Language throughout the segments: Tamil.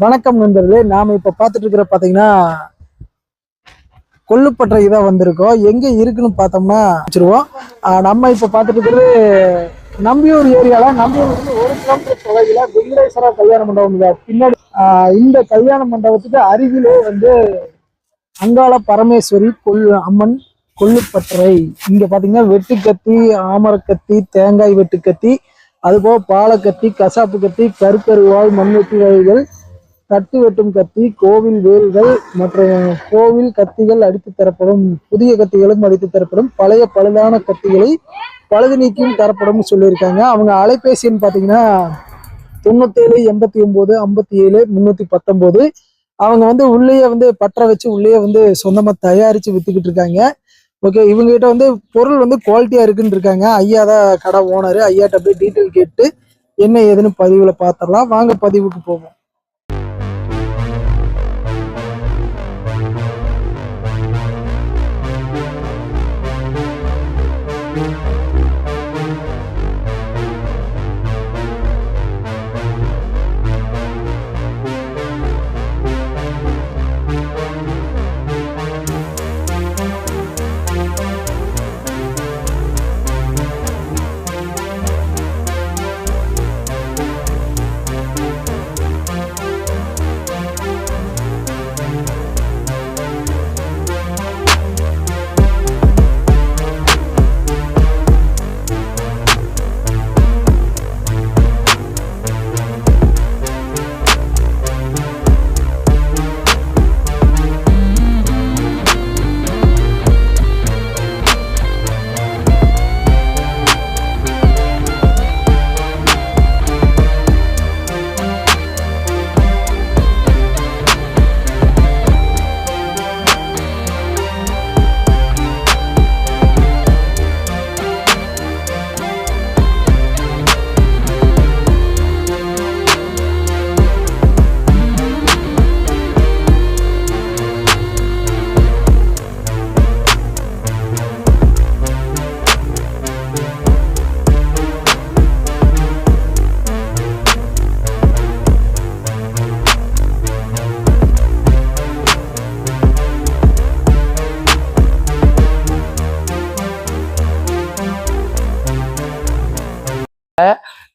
வணக்கம் நண்பர்களே. நாம இப்ப பார்த்துட்டு இருக்கிற பாத்தீங்கன்னா கொல்லுப்பற்றை தான் வந்திருக்கோம். எங்க இருக்குன்னு பார்த்தோம்னா வச்சிருவோம். நம்ம இப்ப பார்த்துட்டு இருக்கிறது நம்பியூர் ஏரியால நம்பியூர் வந்து ஒரு கிலோமீட்டர் தொலைவில் வெங்கடேஸ்வரா கல்யாண மண்டபம் பின்னாடி இந்த கல்யாண மண்டபத்துக்கு அருகிலே வந்து அங்காள பரமேஸ்வரி கொல் அம்மன் கொல்லுப்பற்றை. இங்க பாத்தீங்கன்னா வெட்டுக்கத்தி ஆமரக்கத்தி தேங்காய் வெட்டுக்கத்தி அதுபோக பாலக்கத்தி கசாப்பு கத்தி கருக்கருவாள் மண்வெட்டி வகைகள் தட்டு வெட்டும் கத்தி கோவில் வேல்கள் மற்றும் கோவில் கத்திகள் அடித்து தரப்படும் புதிய கத்திகளும் அடித்து தரப்படும் பழைய பழுதான கத்திகளை பழுது நீக்கியும் தரப்படும் சொல்லியிருக்காங்க. அவங்க அலைபேசின்னு பார்த்தீங்கன்னா தொண்ணூத்தேழு எண்பத்தி ஒன்பது ஐம்பத்தி ஏழு முன்னூத்தி பத்தொன்பது அவங்க வந்து உள்ளேயே வந்து பற்ற வச்சு உள்ளேயே வந்து சொந்தமாக தயாரிச்சு வித்துக்கிட்டு இருக்காங்க. ஓகே இவங்ககிட்ட வந்து பொருள் வந்து குவாலிட்டியா இருக்குன்னு இருக்காங்க. ஐயா தான் கடை ஓனர் ஐயாட்ட போய் டீட்டெயில் கேட்டு என்ன ஏதுன்னு பதிவில் பார்த்துடலாம் வாங்க பதிவுக்கு போவோம்.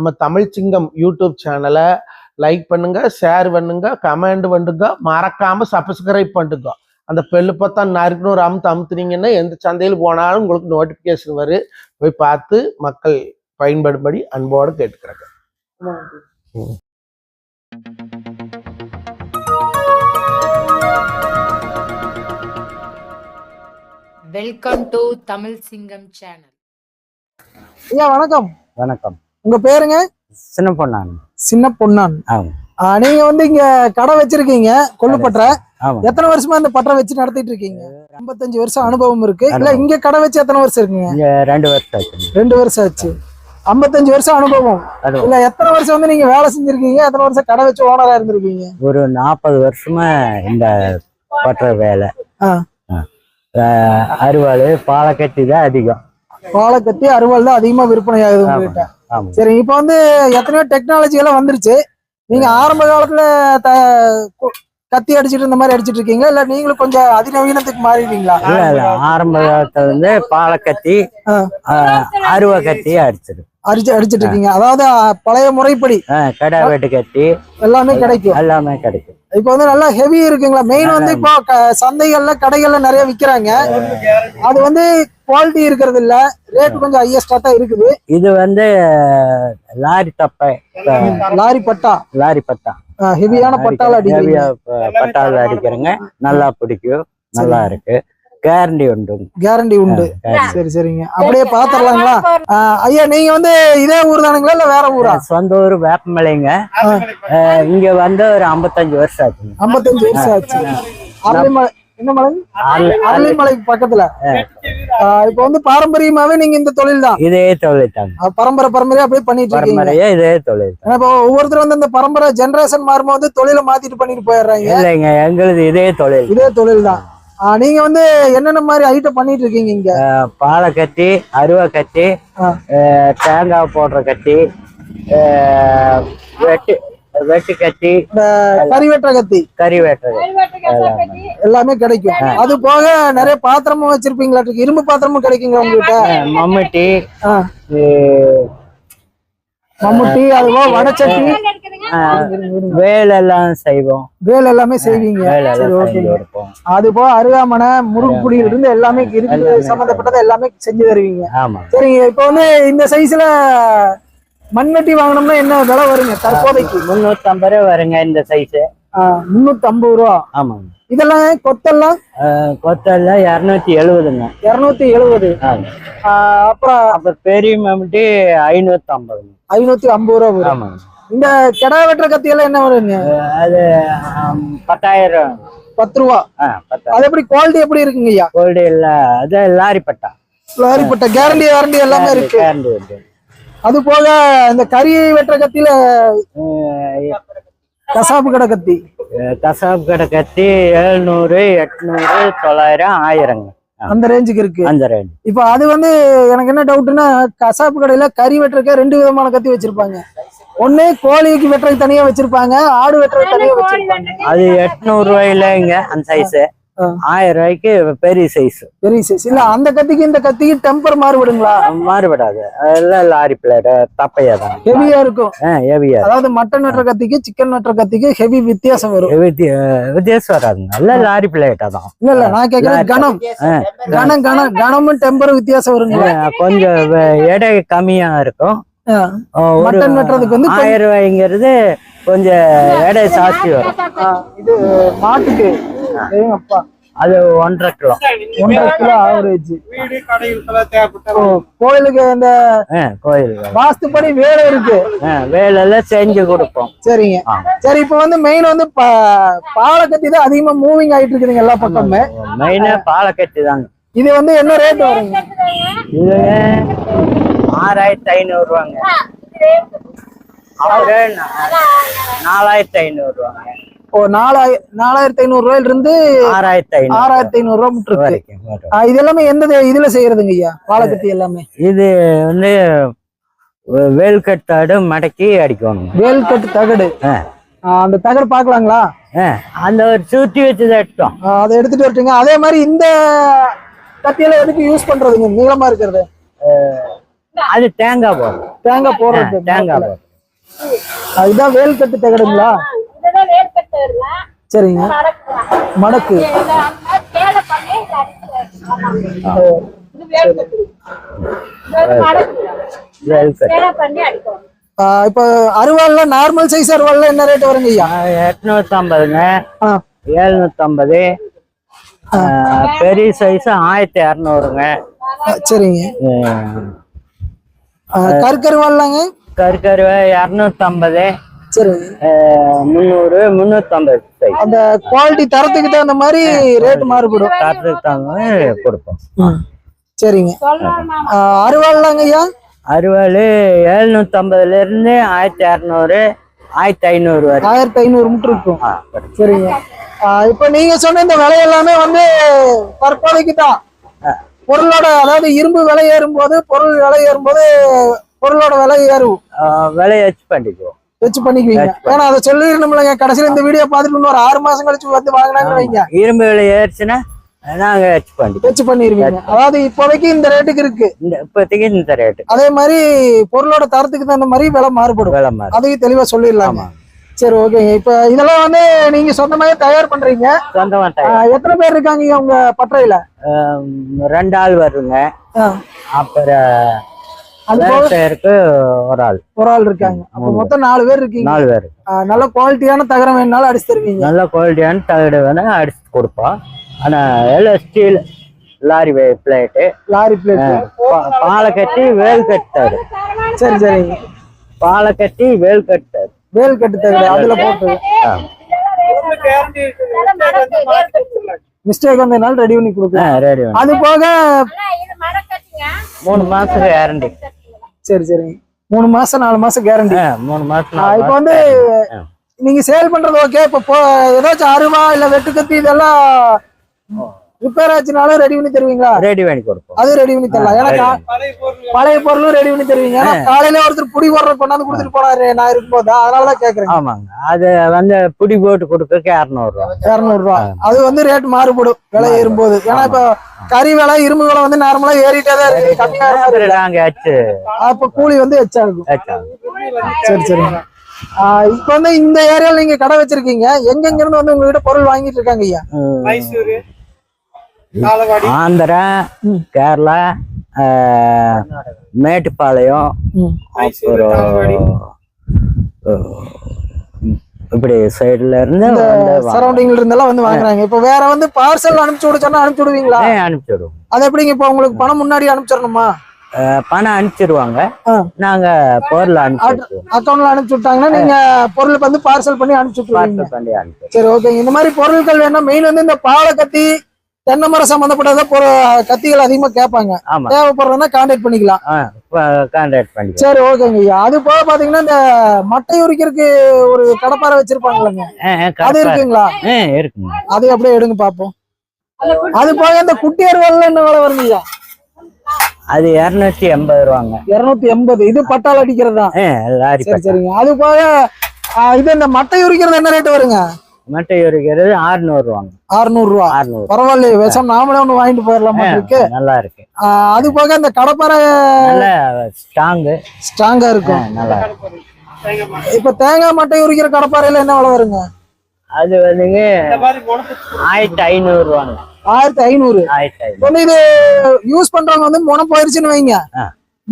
நம்ம தமிழ் சிங்கம் யூடியூப் சேனலை லைக் பண்ணுங்க ஷேர் பண்ணுங்க கமெண்ட் பண்ணுங்க மறக்காம சப்ஸ்கிரைப் பண்ணுங்க. அந்த பெல்லு பார்த்தா நறுக்குன்னு ஒரு அமுத்து அமுத்துனீங்கன்னா எந்த சந்தையில் போனாலும் உங்களுக்கு நோட்டிஃபிகேஷன் வரும் போய் பார்த்து மக்கள் பயன்படும்படி அன்போடு கேட்டுக்கிறாங்க. வெல்கம் டு தமிழ் சிங்கம் சேனல் ஐயா வணக்கம். வணக்கம். உங்க பேருங்க? சின்ன பொண்ணான் சின்ன ஆஹ் நீங்க வந்து இங்க கடை வச்சிருக்கீங்க கொல்லுப்பற்ற ஆமா. எத்தனை வருஷமா இந்த பற்ற வச்சு நடத்திட்டு இருக்கீங்க? ஐம்பத்தஞ்சு வருஷம் அனுபவம் இருக்கு. இல்ல. இங்க கடை வச்சு எத்தனை வருஷம் இருக்குங்க? ரெண்டு வருஷம் ஆச்சு. ரெண்டு வருஷம் ஆச்சு. ஐம்பத்தஞ்சு வருஷம் அனுபவம். இல்ல எத்தனை வருஷம் வந்து நீங்க வேலை செஞ்சிருக்கீங்க? எத்தனை வருஷம் கடை வச்சு ஓனரா இருந்திருக்கீங்க? ஒரு நாற்பது வருஷமா இந்த பற்ற வேலை. அறுவாள் பாலக்கட்டி தான் அதிகம். பாலக்கத்தி அறுவாள் தான் அதிகமா விற்பனை ஆகுது உங்ககிட்ட. சரி இப்போ வந்து எத்தனையோ டெக்னாலஜி எல்லாம் வந்துருச்சு. நீங்க ஆரம்ப காலத்துல கத்தி அடிச்சிட்டு இந்த மாதிரி அடிச்சிட்டு இருக்கீங்க இல்ல நீங்களும் கொஞ்சம் அதிநவீனத்துக்கு மாறிட்டீங்களா இல்ல இல்ல. ஆரம்ப காலத்துல இருந்து பாலக்கத்தி அருவா கட்டி அடிச்சிடும் அடிச்சு அடிச்சிட்டு இருக்கீங்க அதாவது பழைய முறைப்படி. கடை வெட்டு கட்டி எல்லாமே கிடைக்கும். எல்லாமே கிடைக்கும். இப்போ வந்து நல்லா ஹெவி இருக்குங்களா? மெயின் வந்து இப்போ சந்தைகள்ல கடைகள்ல நிறைய விக்கிறாங்க. அது வந்து குவாலிட்டி இருக்கிறது இல்ல ரேட் கொஞ்சம் ஹையஸ்டா தான் இருக்குது. இது வந்து லாரி தப்பை லாரி பட்டா. லாரி பட்டா. ஹெவியான பட்டால அடிக்கிறீங்க. பட்டால அடிக்கிறேங்க. நல்லா பிடிக்கும். நல்லா இருக்கு. கேரண்டி உண்டு. கேரண்டி உண்டு. சரி சரிங்க. அப்படியே பாத்துடலாங்களா ஐயா நீங்க வந்து இதே ஊர் தானுங்களா இல்ல வேற ஊரா? சொந்த ஊர் வேப்பமலைங்க. இங்க வந்து ஒரு ஐம்பத்தஞ்சு வருஷம் ஆச்சுங்க. ஐம்பத்தஞ்சு வருஷம் ஆச்சு. என்ன மலை? அரளி- அரளிமலைக்கு பக்கத்துல. ஆஹ் இப்போ வந்து பாரம்பரியமாவே நீங்க இந்த தொழில் தான்? இதே தொழில் ஆஹ் பரம்பரை பரம்பரையா அப்படியே பண்ணிட்டு இருக்கீங்க. பரம்பரையா இதே தொழில் தான். இப்போ ஒவ்வொருத்தரும் வந்து இந்த பரம்பரை ஜெனரேஷன் மாறும்போது தொழிலை மாத்திட்டு பண்ணிட்டு போயிடுறாங்க. இல்லைங்க எங்களுது இதே தொழில். இதே தொழில் தான். நீங்க வந்து என்னென்ன மாதிரி ஐட்டம் பண்ணிட்டு இருக்கீங்க இங்க? பாலை கட்டி அருவா கட்டி தேங்காய் போடுற கட்டி வெட்டு வெட்டு கத்தி இந்த கறி வெட்டுற கத்தி. கறி வெட்டுறது எல்லாமே. எல்லாமே கிடைக்கும். அது போக நிறைய பாத்திரமும் வச்சிருப்பீங்களா? இரும்பு பாத்திரமும் கிடைக்குங்களா உங்ககிட்ட? மம்முட்டி மம்முட்டி அதுவோ வடச்சட்டி வேலெல்லாம் செய்வோம். வேல் எல்லாமே செய்வீங்க அது போக அருகாமனை முருகுப்புடியில இருந்து எல்லாமே இருக்குது சம்பந்தப்பட்டதை எல்லாமே செஞ்சு தருவீங்க. ஆமா. சரிங்க இப்போ வந்து இந்த சைஸ்ல மண்வெட்டி வாங்கினோம்னா என்ன விலை வருங்க? தற்போதைக்கு? முன்னூத்தம்பது ரூபா வருங்க இந்த சைஸ் முன்னூத்தி ஐம்பது ரூபா. ஆமாங்க இதெல்லாம் கொத்தெல்லாம்? கொத்தெல்லாம் இரநூத்தி எழுபதுங்க இருநூத்தி எழுபது அப்புறம் அப்புறம் பெரிய மம்முட்டி ஐநூத்தி ஐம்பதுங்க ஐநூத்தி ஐம்பது ரூபா ஆமாங்க. இந்த கிடா வெட்டுற கத்தி எல்லாம் என்ன வருங்க அது பத்தாயிரம். பத்து ரூபா அது எப்படி குவாலிட்டி எப்படி இருக்குங்க ஐயா? கோல்டு இல்ல அது லாரி பட்டா. லாரிப்பட்ட கேரண்டி வாரண்டி எல்லாமே இருக்கு. கேரண்டி உண்டு. அது போக இந்த கறி வெட்டுற கத்தியில கசாப்பு கடை கத்தி. கசாப்பு கடை கத்தி எழுநூறு எட்நூறு தொள்ளாயிரம் ஆயிரங்க. அந்த ரேஞ்சுக்கு இருக்கு. அந்த ரேஞ்ச் இப்போ அது வந்து எனக்கு என்ன டவுட்னா கசாப்பு கடையில கறி வெட்டுறக்க ரெண்டு விதமான கத்தி வச்சிருப்பாங்க. ஒண்ணு கோழிக்கு வெட்டுறதுக்கு தனியா வச்சிருப்பாங்க ஆடு வெட்டுறதுக்கு தனியா வச்சிருப்பாங்க. அது எட்நூறு ரூபாயிலங்க அந்த சைஸ். ஆயிரம் ரூபாய்க்கு பெரிய சைஸ் பெரிய சைஸ் இல்ல அந்த கத்திக்கு இந்த கத்திக்கு டெம்பர் மாறுபடுங்களா? மாறுபடாது. அதெல்லாம் லாரி பிளேட் தப்பையா தான். ஹெவியா இருக்கும். ஹெவியா அதாவது மட்டன் வெட்டுற கத்திக்கு சிக்கன் வெட்டுற கத்திக்கு ஹெவி வித்தியாசம் வரும். வித்தியாசம் வராதுங்க. எல்லாம் லாரி பிளேட்டா தான். இல்ல இல்ல நான் கேக்குறது கணம். கணம் கணம் கணமும் டெம்பரும் வித்தியாசம் வருங்களா? கொஞ்சம் எடை கம்மியா இருக்கும். மட்டன் வெட்டுறதுக்கு வந்து ஆயிரம் ரூபாய்ங்கிறது கொஞ்சம் எடை ஜாஸ்தி வரும். இது மாட்டுக்கு. அது ஒன்றரை கிலோ. ஒன்றரை கிலோ ஆவரேஜ் கோயிலுக்கு இந்த ஆ, கோயில் வாஸ்துப்படி வேலை இருக்கு. ஆ, வேலையெல்லாம் செஞ்சு கொடுப்போம். சரிங்க. சரி இப்போ வந்து மெயின் வந்து ப- பாலக்கத்தி தான் அதிகமா மூவிங் ஆயிட்டு இருக்குதுங்க எல்லா பக்கமுமே மெயினா பாலக்கட்டு தாங்க. இது வந்து என்ன ரேட் வருங்க? இது ஆறாயிரத்தி ஐநூறு ரூபாங்க அப்புறம் நா- நாலாயிரத்தி ஐநூறு ரூபாங்க ஓ நாலாயிர நாலாயிரத்தி ஐநூறு ரூபாயில இருந்து ஆறாயிரத்தி ஐநூறு ஆறாயிரத்தி ஐநூறு ரூபாய் மட்டும் இருக்கு வரைக்கும். இது எல்லாமே எந்த இதுல செய்யறதுங்க ஐயா? பாலக்கத்தி எல்லாமே? இது வந்து வேல்கட்டாடு மடக்கி அடிக்கணும். வேல்கட்டு தகடு. அந்த தகடு பாக்கலாங்களா அந்த ஒரு சுத்தி வச்சு எடுத்தோம். அதை எடுத்துட்டு வரட்டுங்க. அதே மாதிரி இந்த கத்தியெல்லாம் எதுக்கு யூஸ் பண்றதுங்க? நீளமா இருக்கிறது. அது தேங்காய் போடும் தேங்காய் போடுறது தேங்காய் போடும் இதுதான் வேல்கட்டு தகடுங்களா சரிங்க. மடக்கு. இப்ப அருவாள்ல நார்மல் சைஸ் அருவாள்ல என்ன ரேட் வருங்க ஐயா? எட்நூத்தி ஐம்பதுங்க ஆ, எழுநூத்தி ஐம்பது பெரிய சைஸ் ஆயிரத்தி இரநூறுங்க சரிங்க. ஆ, கற்கருவாள்லாங்க கருக்கருவை இரநூத்தி ஐம்பது சரிங்க முந்நூறு சைஸ். அந்த குவாலிட்டி தரத்துக்கு தகுந்த மாதிரி ரேட் மாறுபடும். தகுந்த கொடுப்போம். சரிங்க. ஆ, அருவாள்லாங்க ஐயா? அறுவாள் எழுநூத்தி ஐம்பதுல இருந்து ஆயிரத்தி இரநூறு ஆயிரத்தி ஐநூறு வரை. ஆயிரத்தி ஐநூறு மட்டும் இருக்கும். சரிங்க. இப்ப நீங்க சொன்ன இந்த விலை எல்லாமே வந்து தற்போதைக்கு தான். பொருளோட அதாவது இரும்பு விலை ஏறும் போது பொருள் விலை ஏறும் போது பொருளோட விலை ஏறும். விலையை வச்சு பண்ணிக்குவோம். வச்சு பண்ணிக்குவீங்க. ஏன்னா அதை சொல்லிடணும்லங்க கடைசியில இந்த வீடியோ பார்த்துட்டு இன்னும் ஒரு ஆறு மாசம் கழிச்சு வந்து வாங்கினாங்கன்னு வைங்க. இரும்பு விலை ஏறிச்சுன்னா நாங்க வச்சு பண்ணிக்குவோம். வச்சு பண்ணிருவீங்க. அதாவது இப்போதைக்கு இந்த ரேட்டுக்கு இருக்கு. இந்த இப்போதைக்கு இந்த ரேட்டு. அதே மாதிரி பொருளோட தரத்துக்கு தகுந்த மாதிரி விலை மாறுபடும். விலை மாதிரி அதையும் தெளிவா சொல்லிடலாமா சரி ஓகேங்க இப்ப இதெல்லாம் வந்து நீங்க சொந்த மாதிரி தயார் பண்றீங்க. சொந்தமா எத்தனை பேர் இருக்காங்க உங்க பட்டறையில? ரெண்டு ஆள் வருங்க. அப்புறம் பேருக்கு ஒரு ஆள். ஒரு ஆள் இருக்காங்க. மொத்தம் நாலு பேர் இருக்கீங்க. நாலு பேர். நல்ல குவாலிட்டியான தகரம் வேணுனாலும் அடிச்சு தருவீங்க. நல்ல குவாலிட்டியான தகடு வேணா அடிச்சு கொடுப்போம். ஆனா எல்லாம் steel lorry plate lorry plate பாலை கட்டி வேல் கட்டாரு சரி சரிங்க பாலை கட்டி வேல் கட்டாரு வேல் கட்டு தகடு அதுல போட்டு. மிஸ்டேக் வந்ததுனால ரெடி பண்ணி கொடுக்கலாம் ரெடி அது போக மூணு மாசம் கேரண்டி சரி சரிங்க மூணு மாசம் நாலு மாசம் கேரண்டி மூணு மாசம் இப்ப வந்து. நீங்க சேல் பண்றது ஓகே இப்ப போ ஏதாச்சும் அருவா இல்ல வெட்டுக்கத்தி இதெல்லாம் ரிப்பேர் ஆச்சுனாலும் ரெடி பண்ணி தருவீங்களா? ரெடி பண்ணி கொடுப்போம். அது ரெடி பண்ணி தரலாம். ஏன்னா. பழைய பொருளும் ரெடி பண்ணி தருவீங்க. ஏன்னா காலையில ஒருத்தர் புடி போடுற கொண்டாந்து கொடுத்துட்டு போனாரு. நான் இருக்கும்போது. அதனாலதான் கேக்குறேன் ஆமாங்க. அது வந்து புடி போட்டு கொடுக்க இரநூறுவா. இருநூறு ரூபா அது வந்து ரேட் மாறுபடும். விலை ஏறும்போது. ஏன்னா இப்ப கறி விலை இரும்பு விலை வந்து நார்மலா ஏறிட்டே தான் இருக்கு. கம்மியா அப்ப கூலி வந்து எச்சாகும். வச்சாங்க சரி சரிங்க இப்ப வந்து இந்த ஏரியால நீங்க கடை வச்சிருக்கீங்க. எங்கெங்க இருந்து வந்து உங்ககிட்ட பொருள் வாங்கிட்டு இருக்காங்க ஐயா? ஆந்திரா. கேரளா மேட்டுப்பாளையம். அப்புறம் இப்படி சைடுல இருந்து. சரௌண்டிங்ல இருந்தெல்லாம் வந்து வாங்குறாங்க. இப்ப வேற வந்து பார்சல் அனுப்பிச்சு விட சொன்னா அனுப்பிச்சு விடுவீங்களா? அனுப்பிச்சு விடுவோம் அது எப்படிங்க இப்ப உங்களுக்கு பணம் முன்னாடி அனுப்பிச்சிடணுமா? பணம் அனுப்பிச்சிருவாங்க. நாங்க பொருள் அனுப்பிச்சு அக்கௌண்ட்ல அனுப்பிச்சு விட்டாங்கன்னா நீங்க பொருளுக்கு வந்து பார்சல் பண்ணி அனுப்பிச்சு சரி ஓகேங்க இந்த மாதிரி பொருட்கள் வேணும் மெயின் வந்து இந்த பாலை கத்தி தென்னை மரம் சம்பந்தப்பட்டத பொரு- கத்திகள் அதிகமா கேட்பாங்க. ஆமா. தேவைப்படுறதுன்னா கான்டாக்ட் பண்ணிக்கலாம். கான்டாக்ட் பண்ணிக்கலாம். சரி ஓகேங்க ஐயா அது போக பாத்தீங்கன்னா இந்த மட்டை உரிக்கிறதுக்கு ஒரு கடப்பாரை வச்சிருப்பாங்களேங்க அது இருக்குங்களா? இருக்குங்க. அது அப்படியே எடுங்க பாப்போம். அது போக இந்த குட்டி அருவாள்ல என்ன விலை வருங்க ஐயா அது இருநூத்தி எண்பது ரூபாங்க. இருநூத்தி எண்பது. இது பட்டால் அடிக்கிறது? சரிங்க. அது போக இது இந்த மட்டை உரிக்கிறது என்ன ரேட் வருங்க? மட்டை இருக்கிறது ஆறுநூறு ரூபாங்க அறுநூறு ரூபா ஆறுநூறு. பரவாயில்லையே விஷம் நாமளே ஒண்ணு வாங்கிட்டு போயிடலாம் இருக்கு? நல்லா இருக்கு. அது போக இந்த கடப்பாரை நல்ல ஸ்ட்ராங்கு. ஸ்ட்ராங்கா இருக்கும். நல்லா இப்ப தேங்காய் மட்டை உரிக்கிற கடப்பாறையில என்ன விலை வருங்க? அது வந்துங்க ஆயிரத்தி ஐநூறு ரூபாங்க. ஆயிரத்தி ஐநூறு. ஆயிரத்தி இது யூஸ் பண்றவங்க வந்து முனம் போயிருச்சுன்னு வைங்க.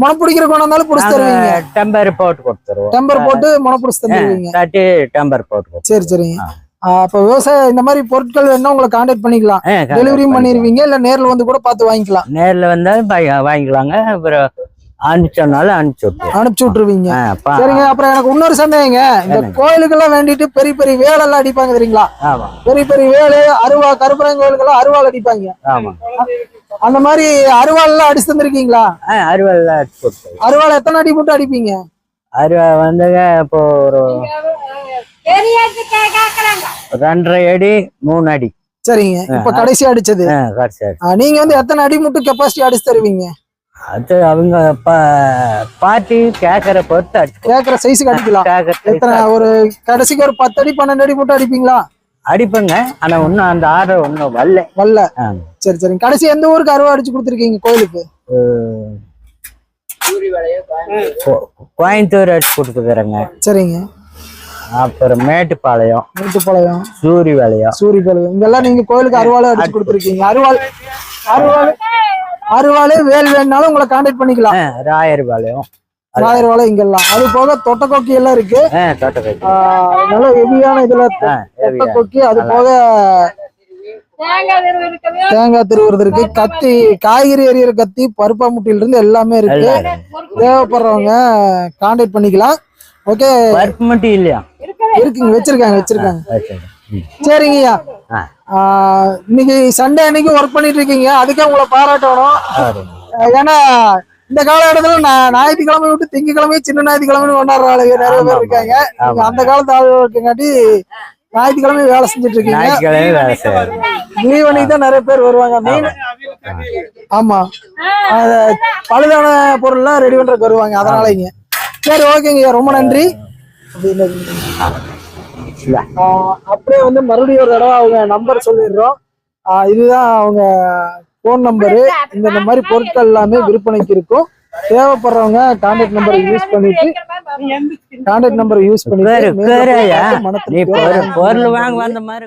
முனம் பிடிக்கிற கொண்டாந்தாலும் பிடிச்சி தருவீங்க. டெம்பர் போட்டு கொடுத்துருவோம். டெம்பர் போட்டு முனம் பிடிச்சி தந்துருவீங்க. தட்டி டெம்பர் போட்டு சரி சரிங்க. அப்ப விவசாயம் இந்த மாதிரி பொருட்கள் வேணா உங்களை கான்டாக்ட் பண்ணிக்கலாம். டெலிவரியும். பண்ணிருவீங்க இல்ல நேர்ல வந்து கூட பார்த்து வாங்கிக்கலாம். நேர்ல வந்தாலும் வாங்கிக்கலாங்க. அப்புறம் அனுப்பிச்சோன்னாலும் அனுப்பிச்சு விட்டுருவோம். அனுப்பிச்சு விட்டுருவீங்க. சரிங்க அப்புறம் எனக்கு இன்னொரு சந்தேகங்க. இந்த கோயிலுக்கெல்லாம் வேண்டிட்டு பெரிய பெரிய வேலெல்லாம் அடிப்பாங்க தெரியுங்களா? பெரிய பெரிய வேலு அருவா கருப்பரங்க கோயிலுக்கெல்லாம் அருவாள் அடிப்பாங்க. ஆமா. அந்த மாதிரி அருவாள் எல்லாம் அடிச்சு தந்திருக்கீங்களா? அடிச்சு கொடுத்துருவோம். அருவாள் எத்தனை அடி மட்டும் அடிப்பீங்க? அறுவை வந்துங்க இப்போ ஒரு ரெண்டரை அடி மூணு அடி. சரிங்க. இப்ப கடைசி அடிச்சது. நீங்க வந்து எத்தனை அடி மட்டும் கெப்பாசிட்டி அடிச்சு தருவீங்க? அது அவங்க பா- பார்ட்டி கேட்கற பொறுத்து அடிச்சு கேக்குற சைஸுக்கு அடிக்கலாம். கேட்கற எத்தனை ஒரு கடைசிக்கு ஒரு பத்து அடி பன்னெண்டு அடி மட்டும் அடிப்பீங்களா? அடிப்பேங்க. ஆனா ஒன்னும் அந்த ஆர்டர் ஒன்னும் வரல. வரல. சரி சரிங்க. கடைசி எந்த ஊருக்கு அருவா அடிச்சு கொடுத்துருக்கீங்க கோயிலுக்கு? கோயம்புத்தூர் அடிச்சு கொடுத்துக்கிறேங்க சரிங்க. அப்புறம் மேட்டுப்பாளையம் மேட்டுப்பாளையம் சூரி வேலையம் சூரிபாளையம் இங்கெல்லாம் நீங்க கோயிலுக்கு அருவாள் அடிச்சு கொடுத்துருக்கீங்க. அருவாள் அருவாள் அருவாள் வேல் வேணுனாலும் உங்களை கான்டாக்ட் பண்ணிக்கலாம். ராயர்பாளையம். ராயர்வாளை இங்கெல்லாம். அது போக தொட்டக்கோக்கி எல்லாம் இருக்கு. நல்ல ஹெவியான இதுல அது போக தேங்காய் திருவுறது இருக்கு. கத்தி காய்கறி எறிகிற கத்தி பருப்பா முட்டியில இருந்து எல்லாமே இருக்கு. எல்லாம் இருக்கு. தேவைப்படுறவங்க கான்டாக்ட் பண்ணிக்கலாம். ஓகே பருப்பு மட்டும் இல்லையா? இருக்குங்க வச்சிருக்காங்க வச்சிருக்காங்க. சரிங்கய்யா. இன்னைக்கு சண்டே அன்னைக்கு ஒர்க் பண்ணிட்டு இருக்கீங்க அதுக்கே உங்களை பாராட்டணும். ஏன்னா இந்த காலகட்டத்துல நான் ஞாயிற்றுக்கிழமை விட்டு திங்கக்கிழமை சின்ன ஞாயிற்றுக்கிழமை கொண்டாடுற ஆளுங்க நிறைய பேர் இருக்காங்க. அந்த காலத்து ஆளுங்காட்டி ஞாயிற்றுக்கிழமை வேலை செஞ்சுட்டு இருக்கீங்க லீவ் அன்னைக்கு தான் நிறைய பேர் வருவாங்க. மெயின் ஆமா. பழுதான பொருள்லாம் ரெடி பண்றதுக்கு வருவாங்க. அதனாலங்க. சரி ஓகேங்க ரொம்ப நன்றி. ஆஹ் அப்படியே வந்து மறுபடியும் ஒரு தடவை அவங்க நம்பர் சொல்லிடுறோம். இதுதான் அவங்க ஃபோன் நம்பரு இந்த மாதிரி பொருட்கள் எல்லாமே விற்பனைக்கு இருக்கும். தேவைப்படுறவங்க கான்டாக்ட் நம்பரை யூஸ் பண்ணிட்டு கான்டாக்ட் நம்பரை யூஸ் பண்ணிட்டு பொருள் வாங்க வந்த மாதிரி